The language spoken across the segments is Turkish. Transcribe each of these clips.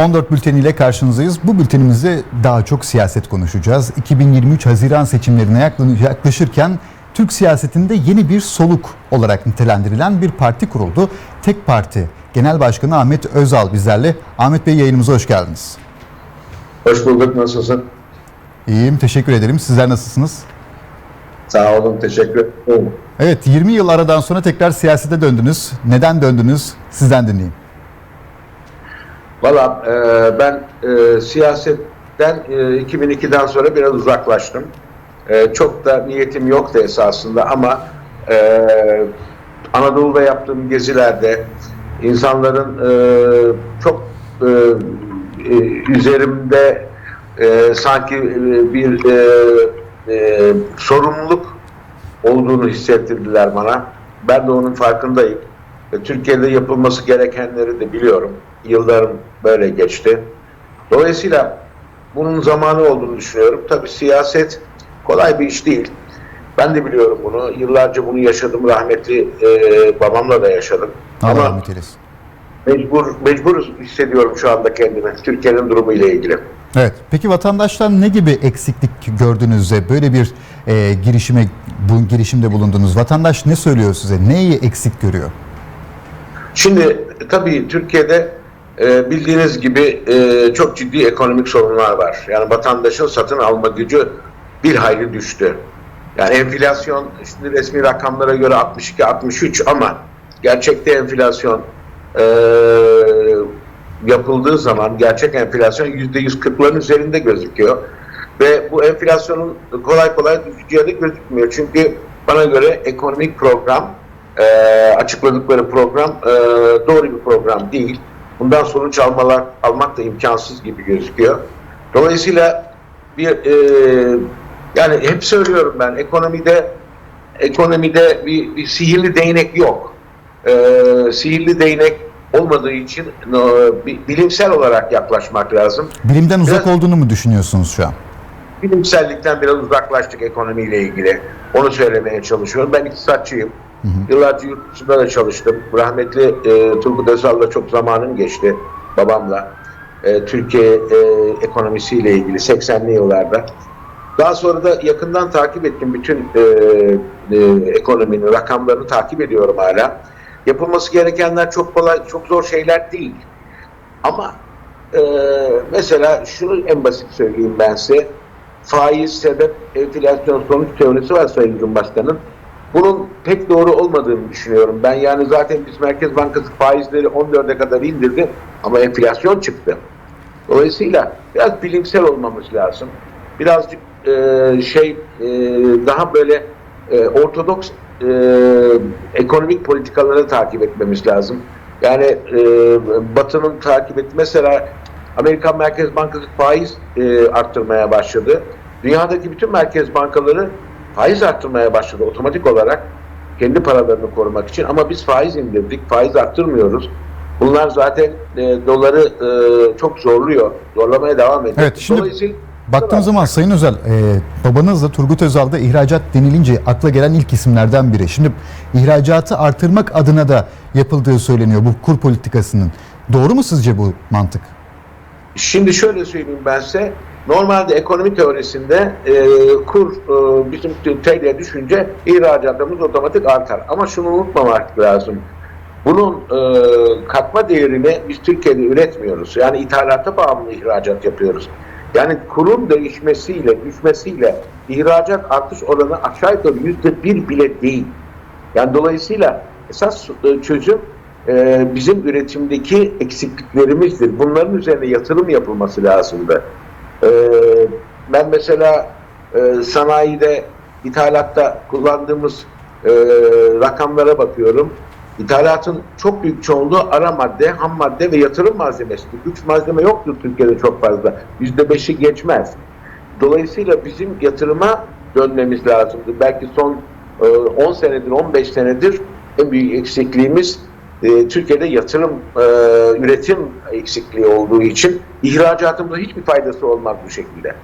14 bülteniyle karşınızdayız. Bu bültenimizde daha çok siyaset konuşacağız. 2023 Haziran seçimlerine yakla- yaklaşırken Türk siyasetinde yeni bir soluk olarak nitelendirilen bir parti kuruldu. Tek Parti Genel Başkanı Ahmet Özal bizlerle. Ahmet Bey yayınımıza hoş geldiniz. Hoş bulduk. Nasılsın? İyiyim, teşekkür ederim. Sizler nasılsınız? Sağ olun. Teşekkür ederim. Evet, 20 yıl aradan sonra tekrar siyasete döndünüz. Neden döndünüz? Sizden dinleyeyim. Valla e, ben e, siyasetten e, 2002'den sonra biraz uzaklaştım. E, çok da niyetim yoktu esasında ama e, Anadolu'da yaptığım gezilerde insanların e, çok e, e, üzerimde e, sanki e, bir e, e, sorumluluk olduğunu hissettirdiler bana. Ben de onun farkındayım. Ve Türkiye'de yapılması gerekenleri de biliyorum. Yıllarım böyle geçti. Dolayısıyla bunun zamanı olduğunu düşünüyorum. Tabii siyaset kolay bir iş değil. Ben de biliyorum bunu. Yıllarca bunu yaşadım. Rahmetli e, babamla da yaşadım. Allah Ama rahmet eylesin. mecbur, mecbur hissediyorum şu anda kendimi. Türkiye'nin durumu ile ilgili. Evet. Peki vatandaştan ne gibi eksiklik gördünüz de böyle bir e, girişime bu girişimde bulundunuz? Vatandaş ne söylüyor size? Neyi eksik görüyor? Şimdi tabii Türkiye'de e, bildiğiniz gibi e, çok ciddi ekonomik sorunlar var. Yani vatandaşın satın alma gücü bir hayli düştü. Yani enflasyon şimdi resmi rakamlara göre 62-63 ama gerçekte enflasyon e, yapıldığı zaman gerçek enflasyon %140'ların üzerinde gözüküyor. Ve bu enflasyonun kolay kolay düşeceği de gözükmüyor. Çünkü bana göre ekonomik program e, açıkladıkları program e, doğru bir program değil. Bundan sonuç almalar almak da imkansız gibi gözüküyor. Dolayısıyla bir e, yani hep söylüyorum ben ekonomide ekonomide bir, bir sihirli değnek yok. E, sihirli değnek olmadığı için bi- bilimsel olarak yaklaşmak lazım. Bilimden uzak Biraz- olduğunu mu düşünüyorsunuz şu an? bilimsellikten biraz uzaklaştık ekonomiyle ilgili. Onu söylemeye çalışıyorum. Ben iktisatçıyım. Yıllarca yurt dışında da çalıştım. Rahmetli e, Turgut Özal'la çok zamanım geçti babamla. E, Türkiye e, ekonomisiyle ilgili 80'li yıllarda. Daha sonra da yakından takip ettim bütün e, e, ekonominin rakamlarını takip ediyorum hala. Yapılması gerekenler çok kolay, çok zor şeyler değil. Ama e, mesela şunu en basit söyleyeyim ben size. Faiz, sebep, enflasyon sonuç teorisi var Sayın Cumhurbaşkanı'nın. Bunun pek doğru olmadığını düşünüyorum. Ben yani zaten biz Merkez Bankası faizleri 14'e kadar indirdi ama enflasyon çıktı. Dolayısıyla biraz bilimsel olmamız lazım. Birazcık e, şey e, daha böyle e, ortodoks e, ekonomik politikaları takip etmemiz lazım. Yani e, Batı'nın takip et mesela Amerikan Merkez Bankası faiz e, arttırmaya başladı. Dünyadaki bütün merkez bankaları faiz arttırmaya başladı otomatik olarak kendi paralarını korumak için ama biz faiz indirdik, faiz arttırmıyoruz. Bunlar zaten e, doları e, çok zorluyor, zorlamaya devam ediyor. Evet, şimdi Dolayısıyla Baktığım zaman Sayın Özel, e, babanız da Turgut Özal da ihracat denilince akla gelen ilk isimlerden biri. Şimdi ihracatı artırmak adına da yapıldığı söyleniyor bu kur politikasının. Doğru mu sizce bu mantık? Şimdi şöyle söyleyeyim ben size. Normalde ekonomi teorisinde e, kur e, bizim TL'ye düşünce ihracatımız otomatik artar. Ama şunu unutmamak lazım. Bunun e, katma değerini biz Türkiye'de üretmiyoruz. Yani ithalata bağımlı ihracat yapıyoruz. Yani kurun değişmesiyle, düşmesiyle ihracat artış oranı aşağı yukarı yüzde bir bile değil. Yani dolayısıyla esas e, çözüm e, bizim üretimdeki eksikliklerimizdir. Bunların üzerine yatırım yapılması lazımdı. Ben mesela e, sanayide, ithalatta kullandığımız e, rakamlara bakıyorum. İthalatın çok büyük çoğunluğu ara madde, ham madde ve yatırım malzemesi. Güç malzeme yoktur Türkiye'de çok fazla. Yüzde beşi geçmez. Dolayısıyla bizim yatırıma dönmemiz lazımdı. Belki son e, 10 senedir, 15 senedir en büyük eksikliğimiz e, Türkiye'de yatırım, e, üretim eksikliği olduğu için ihracatımıza hiçbir faydası olmaz bu şekilde.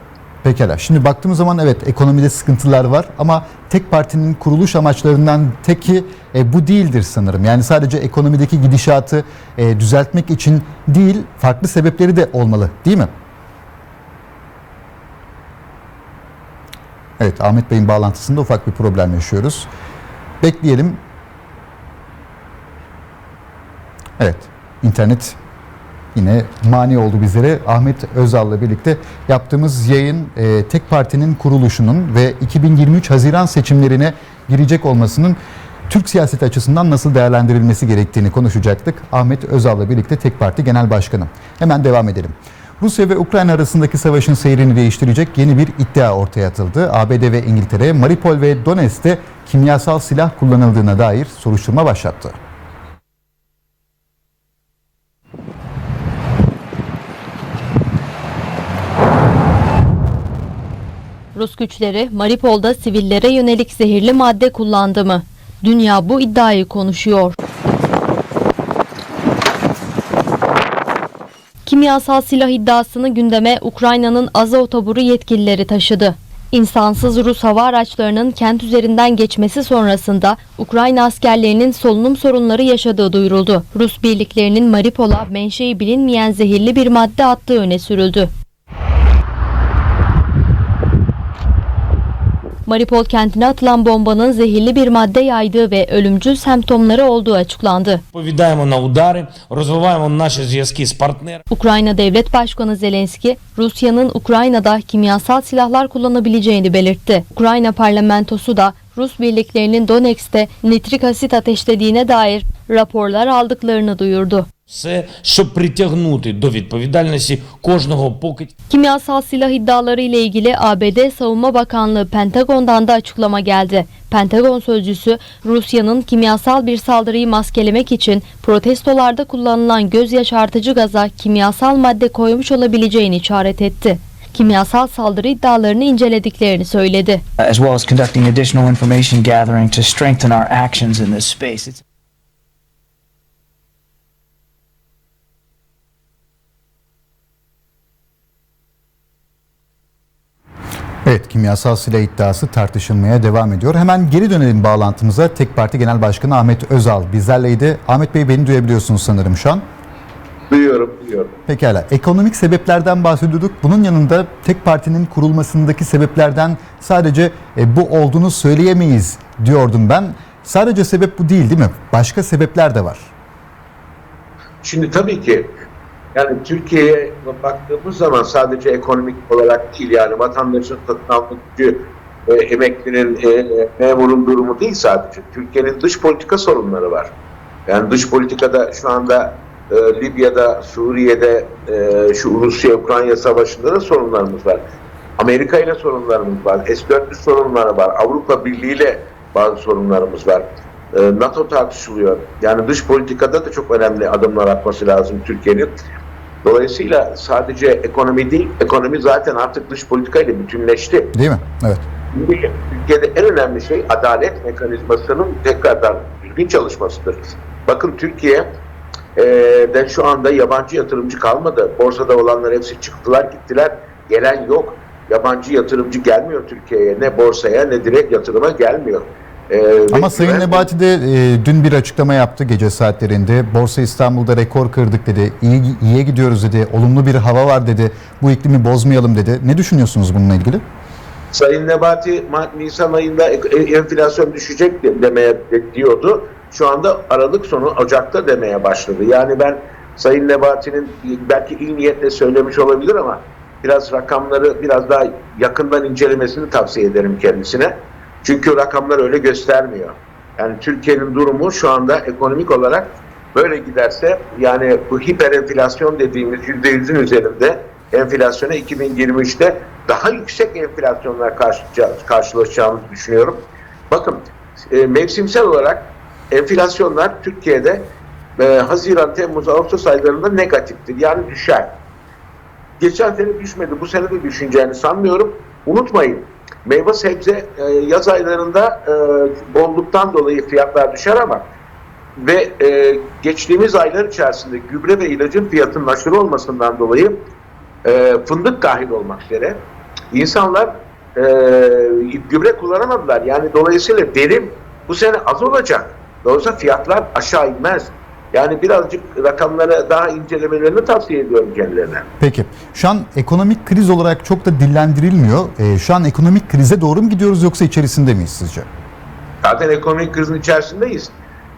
Pekala. Şimdi baktığımız zaman evet ekonomide sıkıntılar var ama tek partinin kuruluş amaçlarından teki e, bu değildir sanırım. Yani sadece ekonomideki gidişatı e, düzeltmek için değil farklı sebepleri de olmalı değil mi? Evet Ahmet Bey'in bağlantısında ufak bir problem yaşıyoruz. Bekleyelim. Evet internet yine mani oldu bizlere. Ahmet Özal'la birlikte yaptığımız yayın e, tek partinin kuruluşunun ve 2023 Haziran seçimlerine girecek olmasının Türk siyaseti açısından nasıl değerlendirilmesi gerektiğini konuşacaktık. Ahmet Özal'la birlikte tek parti genel başkanı. Hemen devam edelim. Rusya ve Ukrayna arasındaki savaşın seyrini değiştirecek yeni bir iddia ortaya atıldı. ABD ve İngiltere, Mariupol ve Donetsk'te kimyasal silah kullanıldığına dair soruşturma başlattı. Rus güçleri Mariupol'da sivillere yönelik zehirli madde kullandı mı? Dünya bu iddiayı konuşuyor. Kimyasal silah iddiasını gündeme Ukrayna'nın Azov taburu yetkilileri taşıdı. İnsansız Rus hava araçlarının kent üzerinden geçmesi sonrasında Ukrayna askerlerinin solunum sorunları yaşadığı duyuruldu. Rus birliklerinin Mariupol'a menşei bilinmeyen zehirli bir madde attığı öne sürüldü. Maripol kentine atılan bombanın zehirli bir madde yaydığı ve ölümcül semptomları olduğu açıklandı. Ukrayna Devlet Başkanı Zelenski, Rusya'nın Ukrayna'da kimyasal silahlar kullanabileceğini belirtti. Ukrayna parlamentosu da Rus birliklerinin Donetsk'te nitrik asit ateşlediğine dair raporlar aldıklarını duyurdu. Kimyasal silah iddiaları ile ilgili ABD Savunma Bakanlığı Pentagon'dan da açıklama geldi. Pentagon sözcüsü Rusya'nın kimyasal bir saldırıyı maskelemek için protestolarda kullanılan göz yaşartıcı gaza kimyasal madde koymuş olabileceğini işaret etti. Kimyasal saldırı iddialarını incelediklerini söyledi. as well as conducting additional information gathering to strengthen our actions in this space. It's Evet, kimyasal silah iddiası tartışılmaya devam ediyor. Hemen geri dönelim bağlantımıza. Tek Parti Genel Başkanı Ahmet Özal bizlerleydi. Ahmet Bey beni duyabiliyorsunuz sanırım şu an. Duyuyorum. Pekala. Ekonomik sebeplerden bahsediyorduk. Bunun yanında tek partinin kurulmasındaki sebeplerden sadece e, bu olduğunu söyleyemeyiz diyordum ben. Sadece sebep bu değil değil mi? Başka sebepler de var. Şimdi tabii ki yani Türkiye'ye baktığımız zaman sadece ekonomik olarak değil yani vatandaşın satın alma gücü, e, emeklinin, e, memurun durumu değil sadece. Türkiye'nin dış politika sorunları var. Yani dış politikada şu anda e, Libya'da, Suriye'de, e, şu Rusya-Ukrayna savaşında da sorunlarımız var. Amerika ile sorunlarımız var. S-400 sorunları var. Avrupa Birliği ile bazı sorunlarımız var. E, NATO tartışılıyor. Yani dış politikada da çok önemli adımlar atması lazım Türkiye'nin. Dolayısıyla sadece ekonomi değil, ekonomi zaten artık dış politikayla bütünleşti. Değil mi? Evet. Türkiye'de en önemli şey adalet mekanizmasının tekrardan düzgün çalışmasıdır. Bakın Türkiye de şu anda yabancı yatırımcı kalmadı. Borsada olanlar hepsi çıktılar gittiler. Gelen yok. Yabancı yatırımcı gelmiyor Türkiye'ye. Ne borsaya ne direkt yatırıma gelmiyor. E, Ama Sayın Nebati de e, dün bir açıklama yaptı gece saatlerinde. Borsa İstanbul'da rekor kırdık dedi. İyi, iyiye gidiyoruz dedi. Olumlu bir hava var dedi. Bu iklimi bozmayalım dedi. Ne düşünüyorsunuz bununla ilgili? Sayın Nebati Nisan ayında e- e- enflasyon düşecek de- demeye de- diyordu. Şu anda Aralık sonu Ocak'ta demeye başladı. Yani ben Sayın Nebati'nin belki iyi niyetle söylemiş olabilir ama biraz rakamları biraz daha yakından incelemesini tavsiye ederim kendisine. Çünkü rakamlar öyle göstermiyor. Yani Türkiye'nin durumu şu anda ekonomik olarak böyle giderse yani bu hiper enflasyon dediğimiz %100'ün üzerinde enflasyona 2023'te daha yüksek enflasyonlar karşılaşacağımızı düşünüyorum. Bakın e, mevsimsel olarak enflasyonlar Türkiye'de e, Haziran, Temmuz, Ağustos aylarında negatiftir. Yani düşer. Geçen sene düşmedi. Bu sene de düşüneceğini sanmıyorum. Unutmayın. Meyve sebze e, yaz aylarında e, bolluktan dolayı fiyatlar düşer ama ve e, geçtiğimiz aylar içerisinde gübre ve ilacın fiyatının aşırı olmasından dolayı e, fındık dahil olmak üzere İnsanlar e, gübre kullanamadılar. Yani dolayısıyla verim bu sene az olacak. Dolayısıyla fiyatlar aşağı inmez. Yani birazcık rakamları daha incelemelerini tavsiye ediyorum kendilerine. Peki şu an ekonomik kriz olarak çok da dillendirilmiyor. Ee, şu an ekonomik krize doğru mu gidiyoruz yoksa içerisinde miyiz sizce? Zaten ekonomik krizin içerisindeyiz.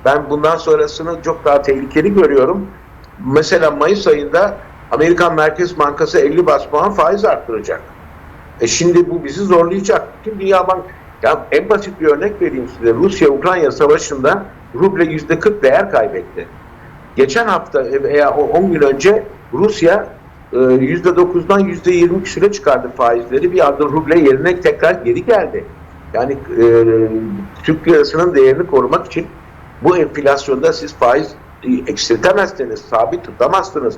Ben bundan sonrasını çok daha tehlikeli görüyorum. Mesela Mayıs ayında Amerikan Merkez Bankası 50 bas puan faiz arttıracak. E şimdi bu bizi zorlayacak. Tüm Dünya Bank ya en basit bir örnek vereyim size. Rusya-Ukrayna savaşında ruble yüzde 40 değer kaybetti. Geçen hafta veya o 10 gün önce Rusya e, yüzde 9'dan yüzde 20 küsüre çıkardı faizleri. Bir anda ruble yerine tekrar geri geldi. Yani e, Türk lirasının değerini korumak için bu enflasyonda siz faiz e, eksiltemezsiniz, sabit tutamazsınız.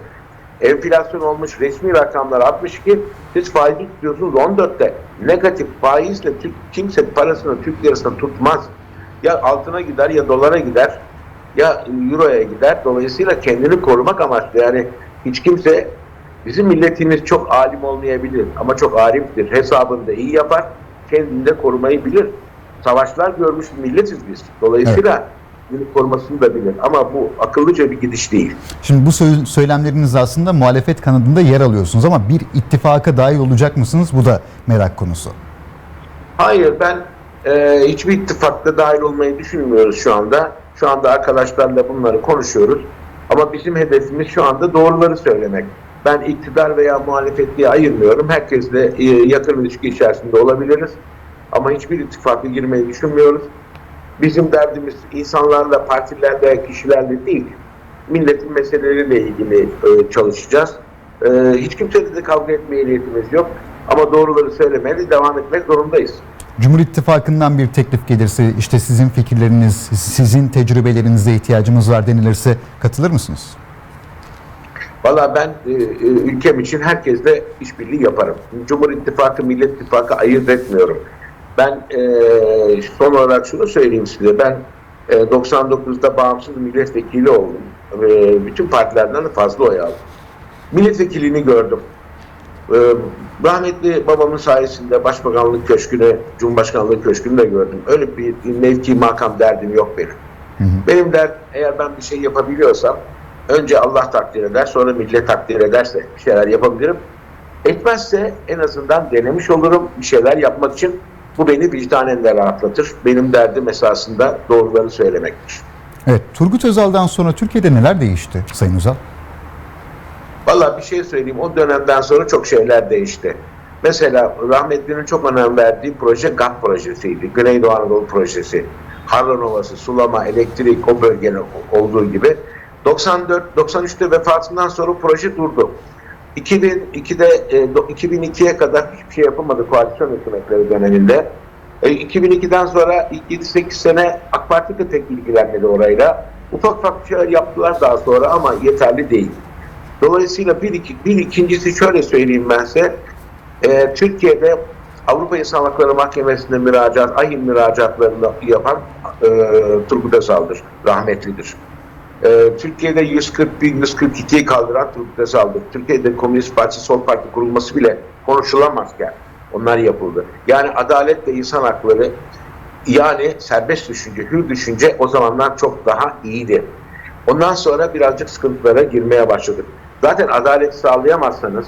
Enflasyon olmuş resmi rakamlar 62, siz faizi tutuyorsunuz 14'te. Negatif faizle Türk, kimse parasını Türk lirasına tutmaz. Ya altına gider ya dolara gider ya euroya gider. Dolayısıyla kendini korumak amaçlı yani hiç kimse bizim milletimiz çok alim olmayabilir ama çok ariftir. Hesabını da iyi yapar. Kendini de korumayı bilir. Savaşlar görmüş milletiz biz. Dolayısıyla kendini korumasını da bilir. Ama bu akıllıca bir gidiş değil. Şimdi bu sö- söylemleriniz aslında muhalefet kanadında yer alıyorsunuz ama bir ittifaka dahil olacak mısınız? Bu da merak konusu. Hayır ben e, hiçbir ittifakta dahil olmayı düşünmüyoruz şu anda. Şu anda arkadaşlarla bunları konuşuyoruz. Ama bizim hedefimiz şu anda doğruları söylemek. Ben iktidar veya muhalefet diye ayırmıyorum. Herkesle e, yakın ilişki içerisinde olabiliriz. Ama hiçbir ittifaka girmeyi düşünmüyoruz. Bizim derdimiz insanlarla, partilerle, kişilerle değil. Milletin meseleleriyle ilgili e, çalışacağız. E, hiç kimseyle de kavga etmeye niyetimiz yok. Ama doğruları söylemeye de devam etmek zorundayız. Cumhur İttifakı'ndan bir teklif gelirse, işte sizin fikirleriniz, sizin tecrübelerinize ihtiyacımız var denilirse katılır mısınız? Valla ben e, e, ülkem için herkesle işbirliği yaparım. Cumhur İttifakı, Millet İttifakı ayırt etmiyorum. Ben e, son olarak şunu söyleyeyim size. Ben e, 99'da bağımsız milletvekili oldum. E, bütün partilerden de fazla oy aldım. Milletvekilliğini gördüm. E, rahmetli babamın sayesinde Başbakanlık Köşkü'nü, Cumhurbaşkanlığı Köşkü'nü de gördüm. Öyle bir mevki makam derdim yok benim. Benim dert eğer ben bir şey yapabiliyorsam önce Allah takdir eder sonra millet takdir ederse bir şeyler yapabilirim. Etmezse en azından denemiş olurum bir şeyler yapmak için. Bu beni vicdanen de rahatlatır. Benim derdim esasında doğruları söylemektir. Evet, Turgut Özal'dan sonra Türkiye'de neler değişti Sayın Özal? Valla bir şey söyleyeyim. O dönemden sonra çok şeyler değişti. Mesela rahmetlinin çok önem verdiği proje GAP projesiydi. Güneydoğu Anadolu projesi. Harran Ovası, sulama, elektrik o bölgenin olduğu gibi. 94 93'te vefatından sonra proje durdu. 2002'de e, do- 2002'ye kadar hiçbir şey yapamadı koalisyon hükümetleri döneminde. E, 2002'den sonra ilk 7-8 sene AK Parti de pek ilgilenmedi orayla. Ufak ufak şeyler yaptılar daha sonra ama yeterli değil. Dolayısıyla bir, iki, bir ikincisi şöyle söyleyeyim ben size. Ee, Türkiye'de Avrupa İnsan Hakları Mahkemesi'nde müracaat, ahim müracaatlarını yapan e, Turgut Özal'dır, rahmetlidir. Ee, Türkiye'de 141, 142'yi kaldıran Turgut Özal'dır. Türkiye'de Komünist Parti, Sol Parti kurulması bile konuşulamazken onlar yapıldı. Yani adalet ve insan hakları yani serbest düşünce, hür düşünce o zamanlar çok daha iyiydi. Ondan sonra birazcık sıkıntılara girmeye başladık. Zaten adalet sağlayamazsanız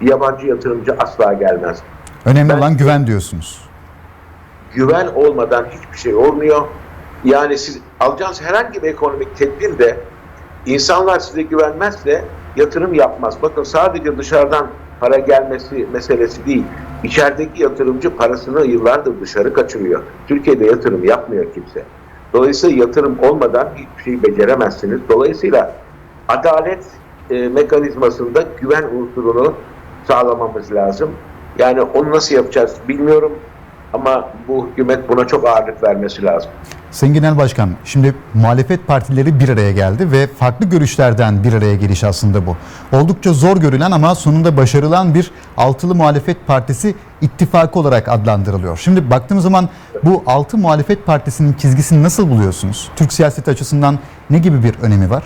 yabancı yatırımcı asla gelmez. Önemli Ben- olan güven diyorsunuz. Güven olmadan hiçbir şey olmuyor. Yani siz alacağınız herhangi bir ekonomik tedbirde insanlar size güvenmezse yatırım yapmaz. Bakın sadece dışarıdan para gelmesi meselesi değil. İçerideki yatırımcı parasını yıllardır dışarı kaçırıyor. Türkiye'de yatırım yapmıyor kimse. Dolayısıyla yatırım olmadan hiçbir şeyi beceremezsiniz. Dolayısıyla adalet e, mekanizmasında güven unsurunu sağlamamız lazım. Yani onu nasıl yapacağız bilmiyorum ama bu hükümet buna çok ağırlık vermesi lazım. Sayın Genel Başkan, şimdi muhalefet partileri bir araya geldi ve farklı görüşlerden bir araya geliş aslında bu. Oldukça zor görülen ama sonunda başarılan bir altılı muhalefet partisi ittifakı olarak adlandırılıyor. Şimdi baktığımız zaman bu altı muhalefet partisinin çizgisini nasıl buluyorsunuz? Türk siyaseti açısından ne gibi bir önemi var?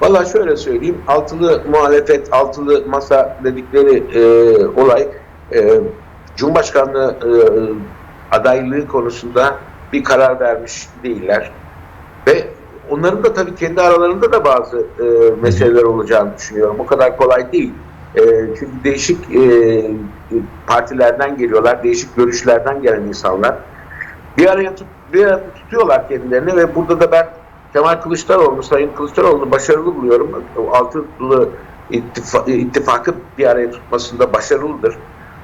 Valla şöyle söyleyeyim, altılı muhalefet, altılı masa dedikleri e, olay e, Cumhurbaşkanlığı e, adaylığı konusunda bir karar vermiş değiller. Ve onların da tabii kendi aralarında da bazı e, meseleler olacağını düşünüyorum. O kadar kolay değil. E, çünkü değişik e, partilerden geliyorlar, değişik görüşlerden gelen insanlar. Bir araya, tut, bir araya tutuyorlar kendilerini ve burada da ben Kemal Kılıçdaroğlu, Sayın Kılıçdaroğlu'nu başarılı buluyorum. Altılı ittifa, ittifakı bir araya tutmasında başarılıdır.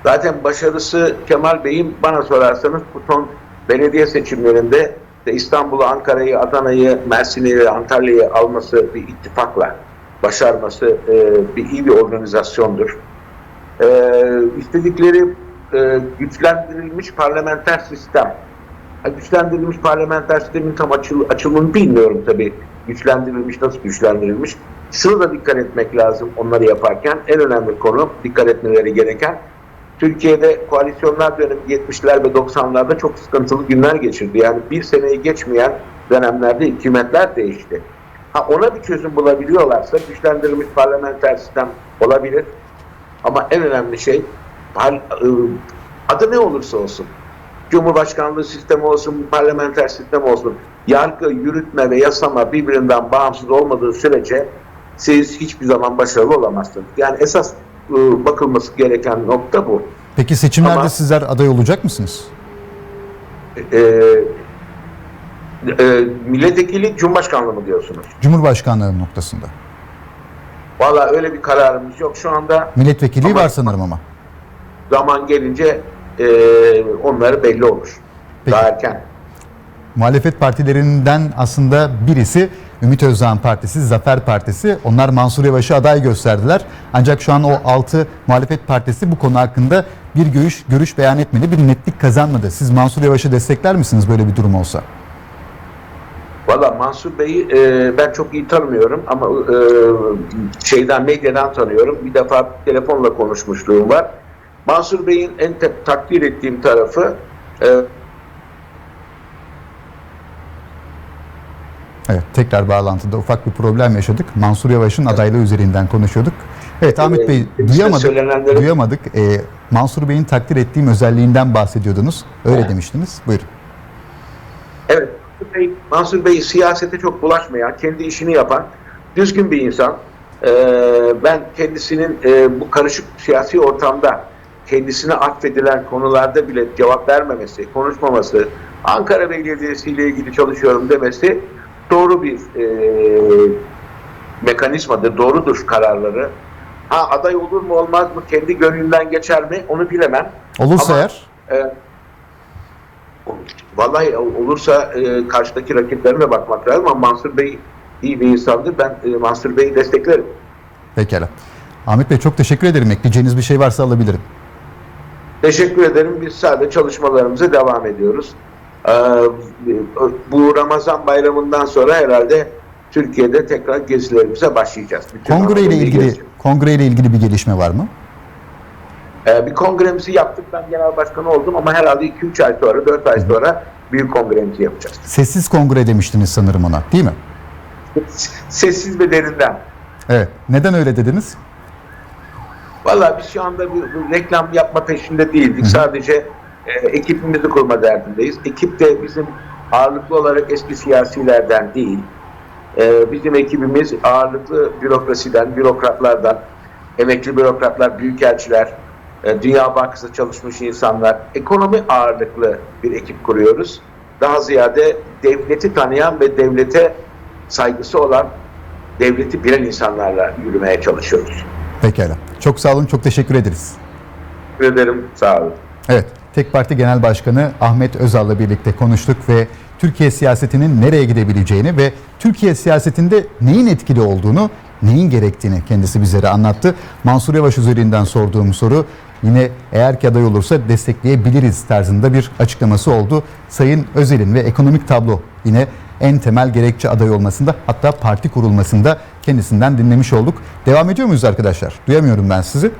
Zaten başarısı Kemal Bey'in bana sorarsanız bu son belediye seçimlerinde de İstanbul'u, Ankara'yı, Adana'yı, Mersin'i Antalya'yı alması bir ittifakla başarması e, bir iyi bir organizasyondur. E, istedikleri e, güçlendirilmiş parlamenter sistem. Ha, Güçlendirilmiş parlamenter sistemin tam açıl, açılımını bilmiyorum tabii. Güçlendirilmiş, nasıl güçlendirilmiş? Şunu da dikkat etmek lazım onları yaparken. En önemli konu dikkat etmeleri gereken Türkiye'de koalisyonlar dönemi 70'ler ve 90'larda çok sıkıntılı günler geçirdi. Yani bir seneyi geçmeyen dönemlerde hükümetler değişti. Ha ona bir çözüm bulabiliyorlarsa güçlendirilmiş parlamenter sistem olabilir. Ama en önemli şey ıı, adı ne olursa olsun Cumhurbaşkanlığı sistemi olsun, parlamenter sistem olsun, yargı, yürütme ve yasama birbirinden bağımsız olmadığı sürece siz hiçbir zaman başarılı olamazsınız. Yani esas bakılması gereken nokta bu. Peki seçimlerde Ama- sizler aday olacak mısınız? Ee, e, milletvekili Cumhurbaşkanlığı mı diyorsunuz? Cumhurbaşkanlığı noktasında. Valla öyle bir kararımız yok şu anda. Milletvekilliği Ama- var sanırım ama. Zaman gelince e, onları belli olur. Peki. Daha erken. Muhalefet partilerinden aslında birisi Ümit Özdağ'ın partisi, Zafer Partisi. Onlar Mansur Yavaş'ı aday gösterdiler. Ancak şu an o 6 muhalefet partisi bu konu hakkında bir görüş görüş beyan etmedi. Bir netlik kazanmadı. Siz Mansur Yavaş'ı destekler misiniz böyle bir durum olsa? Valla Mansur Bey'i e, ben çok iyi tanımıyorum ama e, şeyden medyadan tanıyorum. Bir defa telefonla konuşmuşluğum var. Mansur Bey'in en takdir ettiğim tarafı e, Evet, tekrar bağlantıda ufak bir problem yaşadık. Mansur Yavaş'ın adaylığı üzerinden konuşuyorduk. Evet Ahmet Bey Evet, duyamadık. söylenenleri- Duyamadık. Ee, Mansur Bey'in takdir ettiğim özelliğinden bahsediyordunuz. Öyle Evet. demiştiniz. Buyurun. Evet, Mansur Bey, Mansur Bey siyasete çok bulaşmayan, kendi işini yapan, düzgün bir insan. Ee, ben kendisinin e, bu karışık siyasi ortamda kendisine atfedilen konularda bile cevap vermemesi, konuşmaması, Ankara Belediyesi ile ilgili çalışıyorum demesi doğru bir e, mekanizmadır, doğrudur kararları. Ha aday olur mu olmaz mı, kendi gönlünden geçer mi onu bilemem. Olursa Ama- eğer Ee, vallahi olursa e, karşıdaki rakiplerine bakmak lazım ama Mansur Bey iyi bir insandır. Ben e, Mansur Bey'i desteklerim. pekala. Ahmet Bey çok teşekkür ederim. Ekleyeceğiniz bir şey varsa alabilirim. Teşekkür ederim. Biz sadece çalışmalarımıza devam ediyoruz. Ee, bu Ramazan bayramından sonra herhalde Türkiye'de tekrar gezilerimize başlayacağız. Bütün Kongre ile ilgili gezeceğiz. kongre ile ilgili bir gelişme var mı? Ee, bir kongremizi yaptık. Ben genel başkanı oldum ama herhalde 2-3 ay sonra, 4 ay sonra büyük kongremizi yapacağız. Sessiz kongre demiştiniz sanırım ona, değil mi? Sessiz ve derinden. Evet. Neden öyle dediniz? Valla biz şu anda bir, bir reklam yapma peşinde değildik. Sadece e, ekibimizi kurma derdindeyiz. Ekip de bizim ağırlıklı olarak eski siyasilerden değil. E, bizim ekibimiz ağırlıklı bürokrasiden, bürokratlardan, emekli bürokratlar, büyükelçiler, e, Dünya Bankası çalışmış insanlar, ekonomi ağırlıklı bir ekip kuruyoruz. Daha ziyade devleti tanıyan ve devlete saygısı olan, devleti bilen insanlarla yürümeye çalışıyoruz. Pekala. Çok sağ olun, çok teşekkür ederiz. Teşekkür ederim. Sağ olun. Evet, Tek Parti Genel Başkanı Ahmet Özal'la birlikte konuştuk ve Türkiye siyasetinin nereye gidebileceğini ve Türkiye siyasetinde neyin etkili olduğunu, neyin gerektiğini kendisi bizlere anlattı. Mansur Yavaş üzerinden sorduğum soru yine eğer ki aday olursa destekleyebiliriz tarzında bir açıklaması oldu. Sayın Özel'in ve ekonomik tablo yine en temel gerekçe aday olmasında hatta parti kurulmasında kendisinden dinlemiş olduk. Devam ediyor muyuz arkadaşlar? Duyamıyorum ben sizi.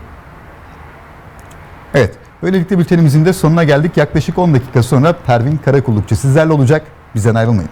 Evet, böylelikle bültenimizin de sonuna geldik. Yaklaşık 10 dakika sonra Pervin Karakullukçu sizlerle olacak. Bizden ayrılmayın.